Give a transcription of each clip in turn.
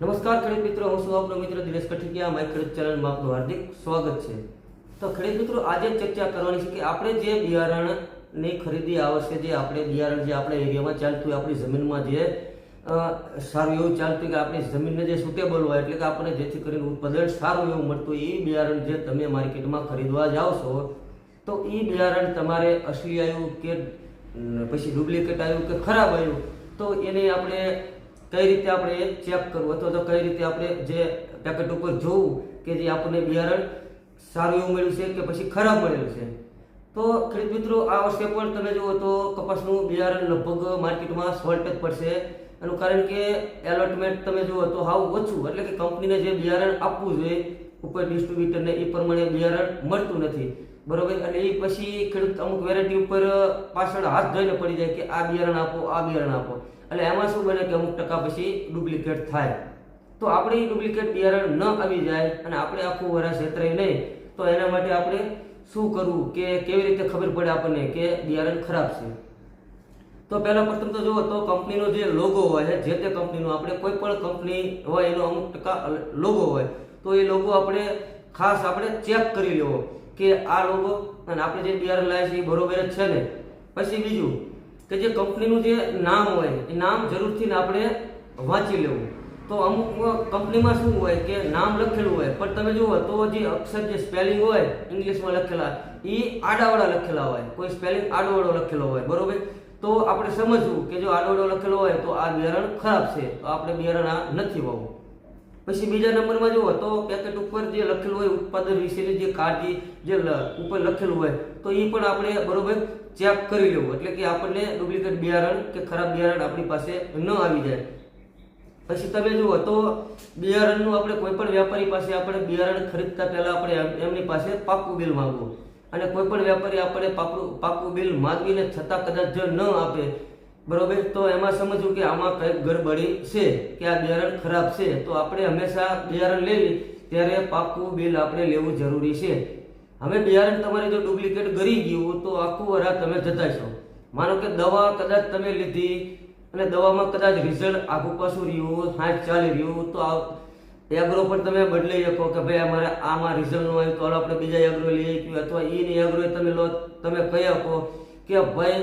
નમસ્કાર ખેડૂત મિત્રો, હું છું આપનો મિત્ર દિનેશ કઠિકિયા માય ખેડૂત ચેનલમાં આપનું હાર્દિક સ્વાગત છે. તો ખેડૂત મિત્રો, આજે ચર્ચા કરવાની છે કે આપણે જે બિયારણની ખરીદી આવશે જે આપણે બિયારણ જે આપણે એરિયામાં ચાલતું હોય, આપણી જમીનમાં જે સારું એવું ચાલતું કે આપણી જમીનને જે સુટેબલ હોય, એટલે કે આપણને જેથી કરીને ઉત્પાદન સારું એવું મળતું એ બિયારણ જે તમે માર્કેટમાં ખરીદવા જાઓ છો, તો એ બિયારણ તમારે અસલી આવ્યું કે પછી ડુપ્લિકેટ આવ્યું કે ખરાબ આવ્યું તો એને આપણે કઈ રીતે આપણે ચેક કરવું? અથવા તો કઈ રીતે આપણે જે પેકેટ ઉપર જોવું કે જે આપણને બિયારણ સારું એવું મળ્યું છે કે પછી ખરાબ મળેલું છે? તો ખેડૂત મિત્રો, આ વર્ષે પણ તમે જુઓ તો કપાસનું બિયારણ લગભગ માર્કેટમાં સોલ્ટ પડશે. એનું કારણ કે એલોટમેન્ટ તમે જુઓ તો હાવ ઓછું. એટલે કે કંપનીને જે બિયારણ આપવું જોઈએ, ઉપર ડિસ્ટ્રીબ્યુટરને એ પ્રમાણે બિયારણ મળતું નથી. બરોબર? અને એ પછી ખેડૂત અમુક વેરાયટી ઉપર પાછળ હાથ ધોઈને પડી જાય કે આ બિયારણ આપો, આ બિયારણ આપો. એટલે એમાં શું બને કે અમુક ટકા પછી ડુપ્લિકેટ થાય. તો આપણે એ ડુપ્લિકેટ બિયારણ ન આવી જાય અને આપણે આખું વરસ છેતરાય નહીં, તો એના માટે આપણે શું કરવું? કે કેવી રીતે ખબર પડે આપણને કે બિયારણ ખરાબ છે? તો પહેલાં પ્રથમ તો જુઓ તો કંપનીનો જે લોગો હોય છે જે તે કંપનીનો, આપણે કોઈ પણ કંપની હોય એનો અમુક ટકા લોગો હોય, તો એ લોગો આપણે ખાસ આપણે ચેક કરી લેવો. કે આ લોગો અને આપણે જે બિયારણ લાવે છે એ બરોબર જ છે ને? પછી બીજું કે જે કંપનીનું જે નામ હોય, એ નામ જરૂરથી આપણે વાંચી લેવું. તો અમુક કંપનીમાં શું હોય કે નામ લખેલું હોય, પણ તમે જુઓ તો જે અક્ષર જે સ્પેલિંગ હોય, ઇંગ્લિશમાં લખેલા, એ આડાવાળા લખેલા હોય. કોઈ સ્પેલિંગ આડોવાળો લખેલો હોય, બરોબર? તો આપણે સમજવું કે જો આડોવાળો લખેલો હોય તો આ બિયારણ ખરાબ છે. તો આપણે બિયારણ આ નથી વાવવું. પછી બીજા નંબરમાં જુઓ તો પેકેટ ઉપર જે લખેલું હોય ઉત્પાદન વિશેની જે કાળજી જે ઉપર લખેલું હોય, તો એ પણ આપણે બરોબર ચેક કરી લેવું. એટલે કે આપણને ડુપ્લિકેટ બિયારણ કે ખરાબ બિયારણ આપણી પાસે ન આવી જાય. પછી તમે જુઓ તો બિયારણનું આપણે કોઈ પણ વેપારી પાસે આપણે બિયારણ ખરીદતા પહેલાં આપણે એમની પાસે પાકું બિલ માંગવું. અને કોઈ પણ વેપારી આપણે પાકું પાકું બિલ માંગવીને છતાં કદાચ જો ન આપે બરોબર? તો એમાં સમજવું કે આમાં કંઈક ગડબડી છે, કે આ બિયારણ ખરાબ છે, તો આપણે હંમેશા બિયારણ લેવી ત્યારે પાકું બિલ આપણે લેવું જરૂરી છે. હવે બિયારણ તમારે જો ડુપ્લિકેટ ગરી ગયું તો આખું વરા તમે જતા છો માનો કે દવા કદાચ તમે લીધી અને દવામાં કદાચ રિઝલ્ટ આખું પાછું રહ્યું હાથ ચાલી રહ્યું, તો આ એગ્રો પણ તમે બદલાઈ શકો કે ભાઈ અમારે આમાં રિઝલ્ટ ન આવ્યું, તો આપણે બીજા એગ્રો લઈ કે અથવા એની એગ્રો તમે લો, તમે કહી શકો કે ભાઈ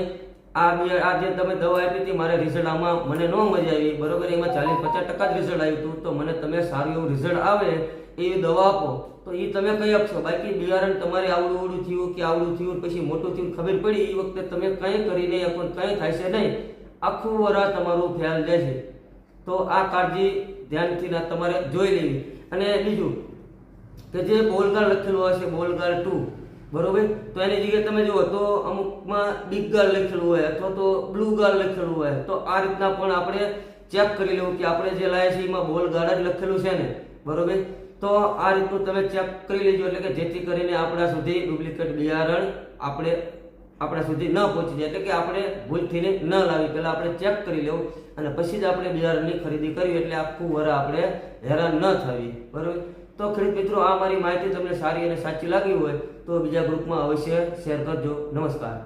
આ બે આ જે તમે દવા આપી હતી, મારે રિઝલ્ટ આમાં મને ન મજા આવી. બરોબર, એમાં ચાલીસ પચાસ ટકા જ રિઝલ્ટ આવ્યું હતું. તો મને તમે સારું એવું રિઝલ્ટ આવે એવી દવા આપો. તો એ તમે કહી આપશો? બાકી બિયારણ તમારે આવડું આવડું થયું કે આવડું થયું, પછી મોટું થયું, ખબર પડી એ વખતે તમે કંઈ કરી નહીં, પણ કંઈ થાય છે નહીં. આખું વરા તમારું ખ્યાલ લે છે. તો આ કાળજી ધ્યાનથી તમારે જોઈ લેવી. અને બીજું, કે જે બોલગાર લખેલું હશે બોલગાર ટુ બરોબર? તો એની જગ્યાએ તમે જુઓ તો અમુકમાં બિગ ગર્લ લખેલું હોય અથવા તો બ્લુ ગર્લ લખેલું હોય. તો આ રીતના પણ આપણે ચેક કરી લેવું કે આપણે જે લાયા છે એમાં બોલ ગાર્ડ જ લખેલું છે ને? બરોબર? તો આ રીતનું તમે ચેક કરી લેજો, એટલે કે જેથી કરીને આપણા સુધી ડુપ્લિકેટ બિયારણ આપણે, આપણા સુધી ન પહોંચી જાય. એટલે કે આપણે ભૂલથીને ન લાવી. પહેલાં આપણે ચેક કરી લેવું અને પછી જ આપણે બિયારણની ખરીદી કરવી. એટલે આખું વર આપણે હેરાન ન થવી. બરોબર? તો ખેડૂત મિત્રો, આ મારી માહિતી તમને સારી અને સાચી લાગી હોય તો બીજા ગ્રુપમાં અવશ્ય શેર કરજો. નમસ્કાર.